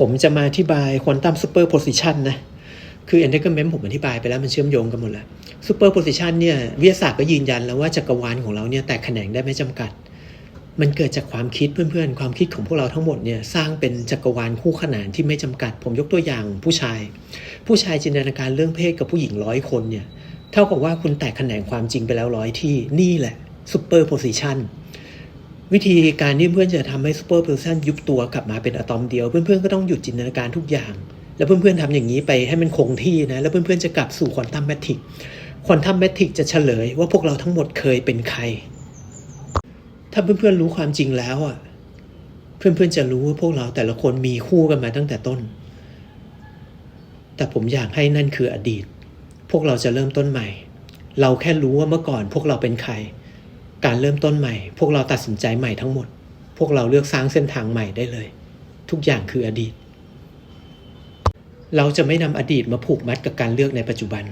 ผมจะมาอธิบายควอนตัมซูเปอร์โพซิชันนะ คือ entanglement ผมอธิบายไปแล้วมันเชื่อมโยงกันหมดแล้วซูเปอร์โพซิชันเนี่ยวิทยาศาสตร์ก็ยืนยันแล้วว่าจักรวาลของเราเนี่ยแตกแขนงได้ไม่จำกัด มันเกิดจากความคิดเพื่อนๆ ความคิดของพวกเราทั้งหมดเนี่ยสร้างเป็นจักรวาลคู่ขนานที่ไม่จำกัด ผมยกตัวอย่างผู้ชาย ผู้ชายจินตนาการเรื่องเพศกับผู้หญิงร้อยคนเนี่ยเท่ากับว่าคุณแตกแขนงความจริงไปแล้วร้อยที่นี่แหละซูเปอร์โพซิชัน วิธีการที่เพื่อนจะทำให้ซูเปอร์โพซิชันยุบตัวกลับมาเป็นอะตอมเดียว เพื่อนๆก็ต้องหยุดจินตนาการทุกอย่าง แล้วเพื่อนๆทำอย่างนี้ไปให้มันคงที่นะ แล้วเพื่อนๆจะกลับสู่ควอนตัมแมทริกควอนตัมแมทริกจะเฉลยว่าพวกเราทั้งหมดเคยเป็นใคร ถ้าเพื่อนๆรู้ความจริงแล้วอะ เพื่อนๆจะรู้ว่าพวกเราแต่ละคนมีคู่กันมาตั้งแต่ต้น แต่ผมอยากให้นั่นคืออดีต พวกเราจะเริ่มต้นใหม่ เราแค่รู้ว่าเมื่อก่อนพวกเราเป็นใคร การเริ่มต้นใหม่ พวกเราตัดสินใจใหม่ทั้งหมด พวกเราเลือกสร้างเส้นทางใหม่ได้เลย ทุกอย่างคืออดีต เราจะไม่นำอดีตมาผูกมัดกับการเลือกในปัจจุบัน